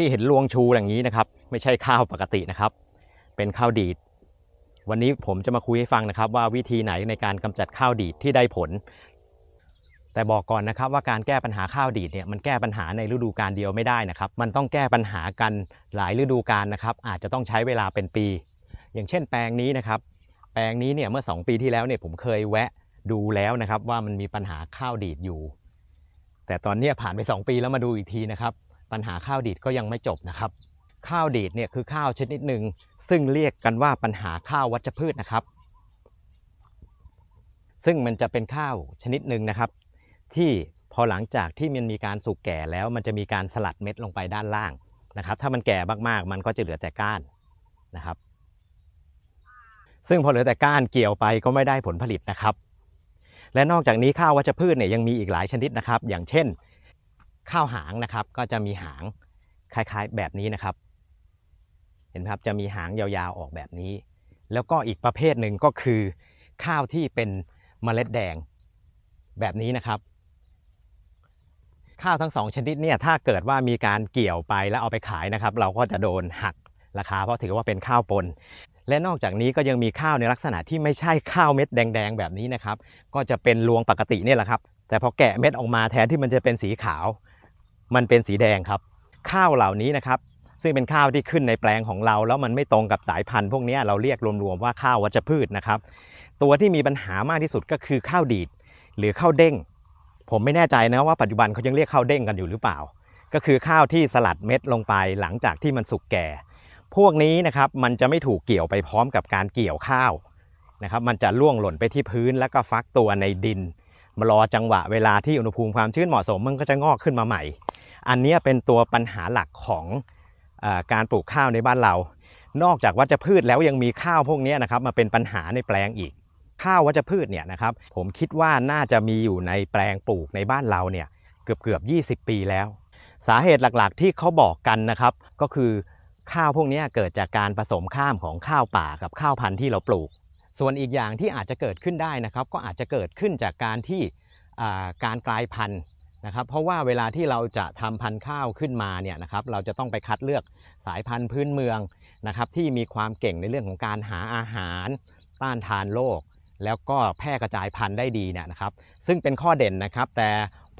ที่เห็นรวงชูอย่างนี้นะครับ ไม่ใช่ข้าวปกตินะครับ เป็นข้าวดีด วันนี้ผมจะมาคุยให้ฟังนะครับ ว่าวิธีไหนในการกำจัดข้าวดีดที่ได้ผล แต่บอกก่อนนะครับว่าการแก้ปัญหาข้าวดีดเนี่ยมันแก้ปัญหาในฤดูกาลเดียวไม่ได้นะครับ มันต้องแก้ปัญหากันหลายฤดูกาลนะครับ อาจจะต้องใช้เวลาเป็นปี อย่างเช่นแปลงนี้นะครับ แปลงนี้เนี่ยเมื่อ 2 ปีที่แล้วเนี่ยผมเคยแวะดูแล้วนะครับว่ามันมีปัญหาข้าวดีดอยู่ แต่ตอนนี้ผ่านไป 2 ปีแล้วมาดูอีกทีนะครับ ปัญหาข้าวดีดก็ยังไม่จบนะครับ ข้าวดีดเนี่ยคือข้าวชนิดหนึ่งซึ่งเรียกกันว่าปัญหาข้าววัชพืชนะครับ ซึ่งมันจะเป็นข้าวชนิดหนึ่งนะครับ ที่พอหลังจากที่มันมีการสุกแก่แล้ว มันจะมีการสลัดเม็ดลงไปด้านล่างนะครับ ถ้ามันแก่มากๆ มันก็จะเหลือแต่ก้านนะครับ ซึ่งพอเหลือแต่ก้านเกี่ยวไปก็ไม่ได้ผลผลิตนะครับ และนอกจากนี้ข้าววัชพืชเนี่ยยังมีอีกหลายชนิดนะครับ อย่างเช่น ข้าวหางนะครับ ก็จะมีหางคล้ายๆแบบนี้นะครับ เห็นไหมครับจะมีหางยาวๆออกแบบนี้ แล้วก็อีกประเภทหนึ่งก็คือ ข้าวที่เป็นเมล็ดแดงแบบนี้นะครับ ข้าวทั้งสองชนิดเนี่ยถ้าเกิดว่ามีการเกี่ยวไปแล้วเอาไปขายนะครับ เราก็จะโดนหักราคาเพราะถือว่าเป็นข้าวปน และนอกจากนี้ก็ยังมีข้าวในลักษณะที่ไม่ใช่ข้าวเม็ดแดงๆแบบนี้นะครับ ก็จะเป็นรวงปกติเนี่ยแหละครับ แต่พอแกะเม็ดออกมาแทนที่มันจะเป็นสีขาว มันเป็นสีแดงครับ ข้าวเหล่านี้นะครับ ซึ่งเป็นข้าวที่ขึ้นในแปลงของเรา แล้วมันไม่ตรงกับสายพันธุ์พวกนี้เราเรียกรวมๆว่าข้าววัชพืชนะครับ ตัวที่มีปัญหามากที่สุดก็คือข้าวดีดหรือข้าวเด้ง ผมไม่แน่ใจนะว่าปัจจุบันเขายังเรียกข้าวเด้งกันอยู่หรือเปล่า ก็คือข้าวที่สลัดเม็ดลงไปหลังจากที่มันสุกแก่ พวกนี้นะครับมันจะไม่ถูกเกี่ยวไปพร้อมกับการเกี่ยวข้าวนะครับมันจะล่วงหล่นไปที่พื้นแล้วก็ฟักตัวในดินมารอจังหวะเวลาที่อุณหภูมิความชื้นเหมาะสมมันก็จะงอกขึ้นมาใหม่ อันนี้เป็นตัวปัญหาหลักของอการปลูกข้าวในบ้านเรา นอกจากวัชพืชแล้วยังมีข้าวพวกนี้นะครับมาเป็นปัญหาในแปลงอีก ข้าววัชพืชเนี่ยนะครับผมคิดว่าน่าจะมีอยู่ในแปลงปลูกในบ้านเราเนี่ยเกือบเกือบ20 ปีแล้ว สาเหตุหลักๆที่เขาบอกกันนะครับก็คือข้าวพวกนี้เกิดจากการผสมข้ามของข้าวป่ากับข้าวพันธุ์ที่เราปลูก ส่วนอีกอย่างที่อาจจะเกิดขึ้นได้นะครับ ก็อาจจะเกิดขึ้นจากการที่การกลายพันธุ์ นะครับเพราะว่าเวลาที่เราจะทำพันธุ์ข้าวขึ้นมาเนี่ยนะครับเราจะต้องไปคัดเลือกสายพันธุ์พื้นเมืองนะครับที่มีความเก่งในเรื่องของการหาอาหาร ต้านทานโรคแล้วก็แพร่กระจายพันธุ์ได้ดีเนี่ยนะครับซึ่งเป็นข้อเด่นนะครับ แต่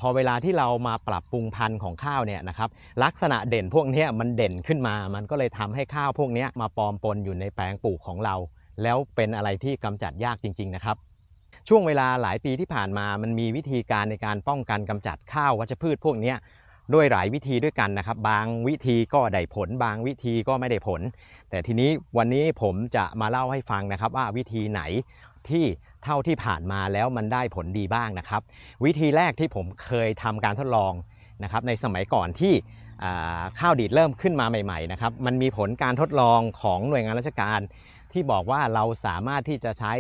พอเวลาที่เรามาปรับปรุงพันธุ์ของข้าวเนี่ยนะครับลักษณะเด่นพวกนี้มันเด่นขึ้นมา มันก็เลยทำให้ข้าวพวกนี้มาปลอมปนอยู่ในแปลงปลูกของเรา แล้วเป็นอะไรที่กำจัดยากจริง ๆ นะครับ ช่วงเวลาหลายปีที่ผ่านมามันมีวิธีการในการป้องกันกำจัดข้าววัชพืชพวกนี้ด้วยหลายวิธีด้วยกันนะครับ บางวิธีก็ได้ผล บางวิธีก็ไม่ได้ผล แต่ทีนี้วันนี้ผมจะมาเล่าให้ฟังนะครับว่าวิธีไหนที่เท่าที่ผ่านมาแล้วมันได้ผลดีบ้างนะครับ วิธีแรกที่ผมเคยทำการทดลองนะครับในสมัยก่อนที่ข้าวดีดเริ่มขึ้นมาใหม่ๆนะครับมันมีผลการทดลองของหน่วยงานราชการ ที่บอกว่าเราสามารถที่จะใช้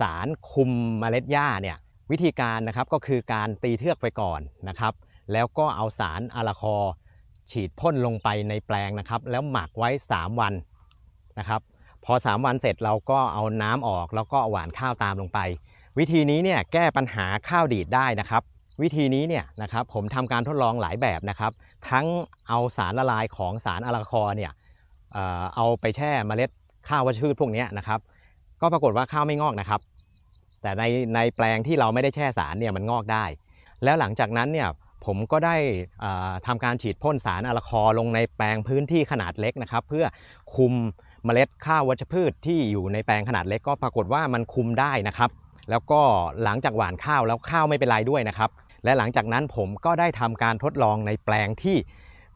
สารคุมเมล็ดหญ้าเนี่ยวิธีการนะครับก็คือการตีเทือกไปก่อนนะครับ แล้วก็เอาสารอะลาคอร์ฉีดพ่นลงไปในแปลงนะครับ แล้วหมักไว้ 3 วันนะครับ พอ 3 วันเสร็จเราก็เอาน้ำออกแล้วก็หว่านข้าวตามลงไป วิธีนี้เนี่ยแก้ปัญหาข้าวดีดได้นะครับวิธีนี้เนี่ยนะครับผมทำการทดลองหลายแบบนะครับ ทั้งเอาสารละลายของสารอะลาคอร์เนี่ยเออเอาไปแช่เมล็ดข้าววัชพืชพวกนี้นะครับ ก็ปรากฏว่าข้าวไม่งอกนะครับ แต่ในในแปลงที่เราไม่ได้แช่สารเนี่ยมันงอกได้ แล้วหลังจากนั้นเนี่ยผมก็ได้ทำาการฉีดพ่นสารอะลาคอลงในแปลงพื้นที่ขนาดเล็กนะครับ เพื่อคุมเมล็ดข้าววัชพืชที่อยู่ในแปลงขนาดเล็กก็ปรากฏว่ามันคุมได้นะครับ แล้วก็หลังจากหว่านข้าวแล้วข้าวไม่เป็นไรด้วยนะครับ และหลังจากนั้นผมก็ได้ทำการทดลองในแปลงที่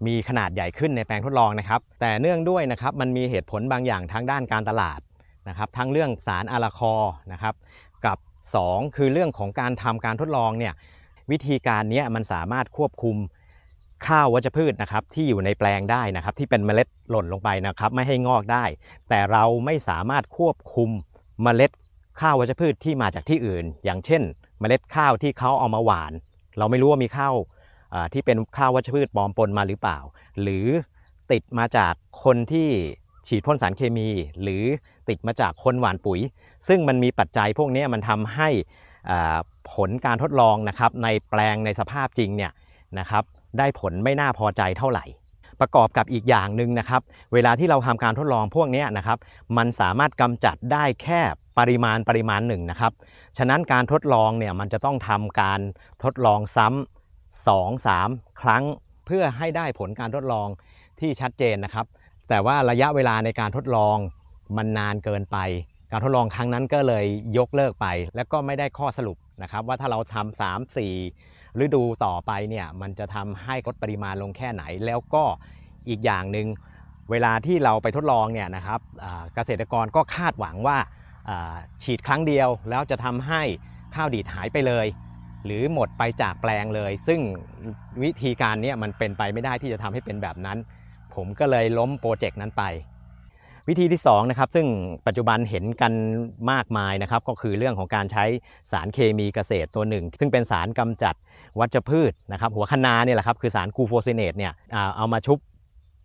มีขนาดใหญ่ขึ้นในแปลงทดลองนะครับ แต่เนื่องด้วยนะครับมันมีเหตุผลบางอย่างทางด้านการตลาด นะครับทั้งเรื่องสารอะลาคอร์นะครับกับ 2 คือเรื่องของการทำการทดลองเนี่ยวิธีการนี้มันสามารถควบคุมข้าววัชพืชนะครับที่อยู่ในแปลงได้นะครับที่เป็นเมล็ดหล่นลงไปนะครับไม่ให้งอกได้ แต่เราไม่สามารถควบคุมเมล็ดข้าววัชพืชที่มาจากที่อื่น อย่างเช่น เมล็ดข้าวที่เขาเอามาหวาน เราไม่รู้ว่ามีข้าวที่เป็นข้าววัชพืชปลอมปนมาหรือเปล่า หรือติดมาจากคนที่ ฉีดพ่นสารเคมี หรือติดมาจากคนหว่านปุ๋ย ซึ่งมันมีปัจจัยพวกนี้มันทำให้ผลการทดลองนะครับในแปลงในสภาพจริงเนี่ยนะครับได้ผลไม่น่าพอใจเท่าไหร่ ประกอบกับอีกอย่างหนึ่งนะครับ เวลาที่เราทำการทดลองพวกนี้นะครับ มันสามารถกำจัดได้แค่ปริมาณปริมาณหนึ่งนะครับ ฉะนั้นการทดลองเนี่ยมันจะต้องทำการทดลองซ้ำสองสามครั้ง เพื่อให้ได้ผลการทดลองที่ชัดเจนนะครับ แต่ว่าระยะเวลาในการทดลองมันนานเกินไป การทดลองครั้งนั้นก็เลยยกเลิกไป แล้วก็ไม่ได้ข้อสรุปนะครับ ว่าถ้าเราทำสามสี่ฤดูต่อไปเนี่ยมันจะทำให้ลดปริมาณลงแค่ไหน แล้วก็อีกอย่างหนึ่งเวลาที่เราไปทดลองเนี่ยนะครับเกษตรกรก็คาดหวังว่าฉีดครั้งเดียวแล้วจะทำให้ข้าวดีดหายไปเลย หรือหมดไปจากแปลงเลย ซึ่งวิธีการนี้มันเป็นไปไม่ได้ที่จะทำให้เป็นแบบนั้น ผมก็เลยล้มโปรเจกต์นั้นไป วิธีที่2นะครับซึ่งปัจจุบันเห็นกันมากมายนะครับ ก็คือเรื่องของการใช้สารเคมีเกษตรตัวหนึ่ง ซึ่งเป็นสารกำจัดวัชพืชนะครับ หัวคะนาเนี่ยแหละครับคือสารกูโฟซิเนตเนี่ยเอามาชุบ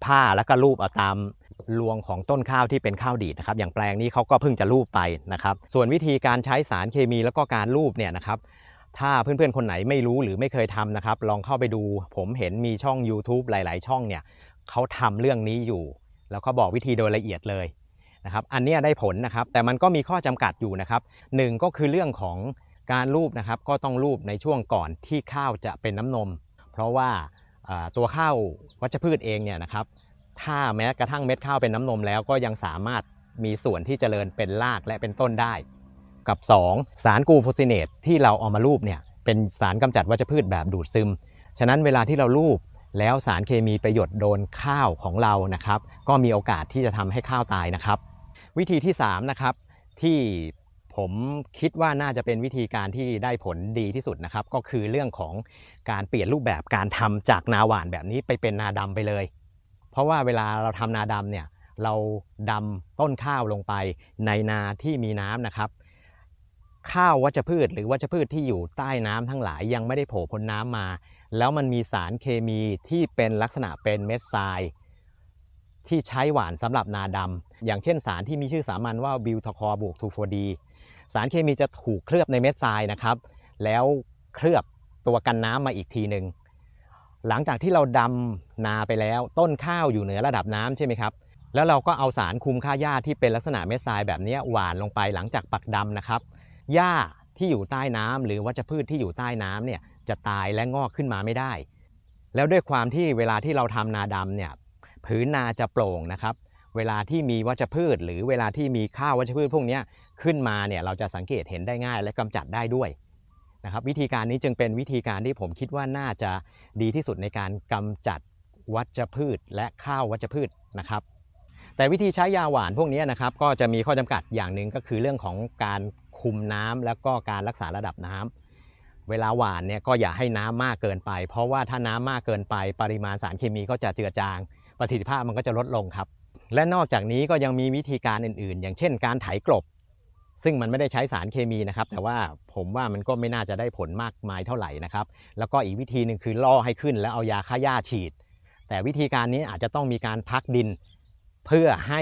ผ้าแล้วก็รูปเอาตามรวงของต้นข้าวที่เป็นข้าวดีดนะครับ อย่างแปลงนี้เขาก็เพิ่งจะรูปไปนะครับ ส่วนวิธีการใช้สารเคมีแล้วก็การรูปเนี่ยนะครับ ถ้าเพื่อนๆ คนไหนไม่รู้หรือไม่เคยทำนะครับ ลองเข้าไปดู ผมเห็นมีช่อง YouTube หลาย ๆ ช่องเนี่ย เขาทำเรื่องนี้อยู่ แล้วก็บอกวิธีโดยละเอียดเลยนะครับ อันนี้ได้ผลนะครับ แต่มันก็มีข้อจำกัดอยู่นะครับหนึ่งก็คือเรื่องของการรูปนะครับ ก็ต้องรูปในช่วงก่อนที่ข้าวจะเป็นน้ำนม เพราะว่าตัวข้าววัชพืชเองเนี่ยนะครับ ถ้าแม้กระทั่งเม็ดข้าวเป็นน้ำนมแล้วก็ยังสามารถมีส่วนที่เจริญเป็นรากและเป็นต้นได้ กับ 2 สารกูโฟซิเนตที่เราเอามารูปเนี่ยเป็นสารกำจัดวัชพืชแบบดูดซึม ฉะนั้นเวลาที่เรารูป แล้วสารเคมีไปหยดโดนข้าวของเรานะครับ ก็มีโอกาสที่จะทำให้ข้าวตายนะครับ วิธีที่3นะครับที่ผมคิดว่าน่าจะเป็นวิธีการที่ได้ผลดีที่สุดนะครับ ก็คือเรื่องของการเปลี่ยนรูปแบบการทำจากนาหวานแบบนี้ไปเป็นนาดำไปเลย เพราะว่าเวลาเราทำนาดำเนี่ยเราดำต้นข้าวลงไปในนาที่มีน้ำนะครับ ข้าววัชพืช หรือวัชพืชที่อยู่ใต้น้ำทั้งหลายยังไม่ได้โผล่พ้นน้ำมา แล้วมันมีสารเคมีที่เป็นลักษณะเป็นเม็ดทราย ที่ใช้หวานสำหรับนาดำอย่างเช่นสารที่มีชื่อสามัญว่าบิวทคอบวกทูโฟดีสารเคมีจะถูกเคลือบในเม็ดทรายนะครับ แล้วเคลือบตัวกันน้ำมาอีกทีหนึ่งหลังจากที่เราดำนาไปแล้วต้นข้าวอยู่เหนือระดับน้ำใช่ไหมครับแล้วเราก็เอาสารคุมค่าหญ้าที่เป็นลักษณะเม็ดทรายแบบนี้หว่านลงไปหลังจากปักดำนะครับ หญ้าที่อยู่ใต้น้ำหรือวัชพืชที่อยู่ใต้น้ำเนี่ยจะตายและงอกขึ้นมาไม่ได้ แล้วด้วยความที่เวลาที่เราทำนาดำเนี่ยพื้นนาจะโปร่งนะครับ เวลาที่มีวัชพืช หรือเวลาที่มีข้าววัชพืชพวกนี้ขึ้นมาเนี่ยเราจะสังเกตเห็นได้ง่ายและกำจัดได้ด้วยนะครับ วิธีการนี้จึงเป็นวิธีการที่ผมคิดว่าน่าจะดีที่สุดในการกำจัดวัชพืช และข้าววัชพืชนะครับ แต่วิธีใช้ยาหวานพวกนี้นะครับ ก็จะมีข้อจำกัดอย่างหนึ่งก็คือเรื่องของการ คุมน้ำแล้วก็การรักษาระดับน้ำเวลาหวานเนี่ยก็อย่าให้น้ำมากเกินไป เพราะว่าถ้าน้ำมากเกินไป ปริมาณสารเคมีก็จะเจือจาง ประสิทธิภาพมันก็จะลดลงครับ และนอกจากนี้ก็ยังมีวิธีการอื่นๆ อย่างเช่น การไถกลบ ซึ่งมันไม่ได้ใช้สารเคมีนะครับ แต่ว่าผมว่ามันก็ไม่น่าจะได้ผลมากมายเท่าไหร่นะครับ แล้วก็อีกวิธีหนึ่งคือล่อให้ขึ้น แล้วเอายาฆ่าหญ้าฉีด แต่วิธีการนี้อาจจะต้องมีการพักดินเพื่อให้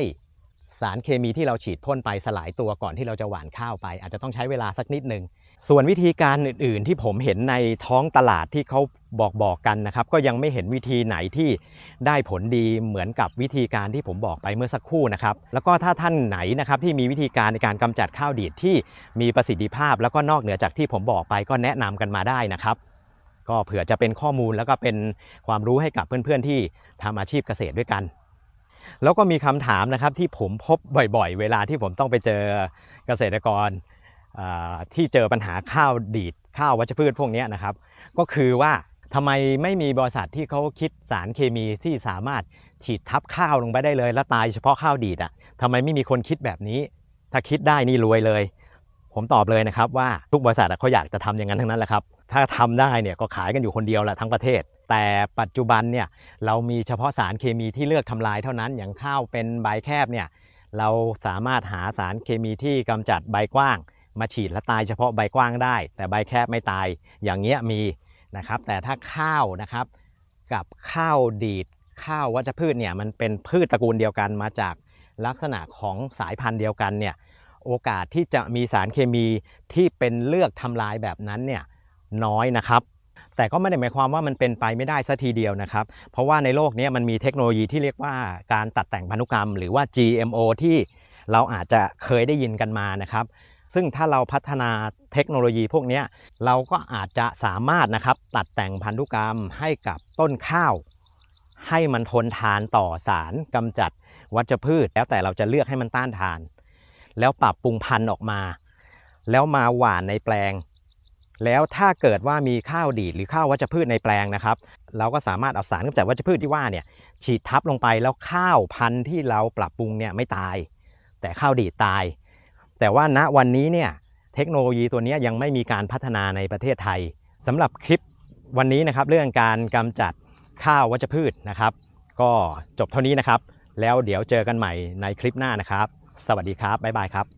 สารเคมีที่เราฉีดพ่นไปสลายตัวก่อนที่เราจะหว่านข้าวไป อาจจะต้องใช้เวลาสักนิดหนึ่งส่วนวิธีการอื่น ๆ ที่ผมเห็นในท้องตลาดที่เขาบอกบอกกันนะครับ ก็ยังไม่เห็นวิธีไหนที่ได้ผลดีเหมือนกับวิธีการที่ผมบอกไปเมื่อสักครู่นะครับ แล้วก็ถ้าท่านไหนนะครับที่มีวิธีการในการกำจัดข้าวดีดที่มีประสิทธิภาพ แล้วก็นอกเหนือจากที่ผมบอกไปก็แนะนำกันมาได้นะครับ ก็เผื่อจะเป็นข้อมูลแล้วก็เป็นความรู้ให้กับเพื่อน ๆ ที่ทำอาชีพเกษตรด้วยกัน แล้วก็มีคำถามนะครับที่ผมพบบ่อยๆ เวลาที่ผมต้องไปเจอเกษตรกรที่เจอปัญหาข้าวดีดข้าววัชพืชพวกนี้นะครับ ก็คือว่าทำไมไม่มีบริษัทที่เขาคิดสารเคมีที่สามารถฉีดทับข้าวลงไปได้เลย แล้วตายเฉพาะข้าวดีดอะทำไมไม่มีคนคิดแบบนี้ ถ้าคิดได้นี่รวยเลย ผมตอบเลยนะครับว่าทุกบริษัทเขาอยากจะทำอย่างนั้นทั้งนั้นแหละครับ ถ้าทำได้เนี่ยก็ขายกันอยู่คนเดียวแหละทั้งประเทศ แต่ปัจจุบันเนี่ยเรามีเฉพาะสารเคมีที่เลือกทำลายเท่านั้น อย่างข้าวเป็นใบแคบเนี่ยเราสามารถหาสารเคมีที่กำจัดใบกว้าง มาฉีดและตายเฉพาะใบกว้างได้ แต่ใบแคบไม่ตายอย่างเงี้ยมีนะครับแต่ถ้าข้าวนะครับกับข้าวดีดข้าววัชพืชเนี่ยมันเป็นพืชตระกูลเดียวกันมาจากลักษณะของสายพันธุ์เดียวกันเนี่ยโอกาสที่จะมีสารเคมีที่เป็นเลือกทำลายแบบนั้นเนี่ยน้อยนะครับ แต่ก็ไม่ได้หมายความว่ามันเป็นไปไม่ได้ซะทีเดียวนะครับ เพราะว่าในโลกนี้มันมีเทคโนโลยีที่เรียกว่าการตัดแต่งพันธุกรรม หรือว่า GMO ที่เราอาจจะเคยได้ยินกันมานะครับ ซึ่งถ้าเราพัฒนาเทคโนโลยีพวกนี้เราก็อาจจะสามารถนะครับตัดแต่งพันธุกรรมให้กับต้นข้าว ให้มันทนทานต่อสารกำจัดวัชพืช แล้วแต่เราจะเลือกให้มันต้านทาน แล้วปรับปรุงพันธุ์ออกมา แล้วมาหว่านในแปลง แล้วถ้าเกิดว่ามีข้าวดีดหรือข้าววัชพืชในแปลงนะครับ เราก็สามารถเอาสารกำจัดวัชพืชที่ว่าเนี่ยฉีดทับลงไปแล้วข้าวพันธุ์ที่เราปรับปรุงเนี่ยไม่ตาย แต่ข้าวดีดตาย แต่ว่าณวันนี้เนี่ยเทคโนโลยีตัวนี้ยยังไม่มีการพัฒนาในประเทศไทยสำหรับคลิปวันนี้นะครับ เรื่องการกำจัดข้าววัชพืชนะครับ ก็จบเท่านี้นะครับ แล้วเดี๋ยวเจอกันใหม่ในคลิปหน้านะครับ สวัสดีครับบ๊ายบายครับ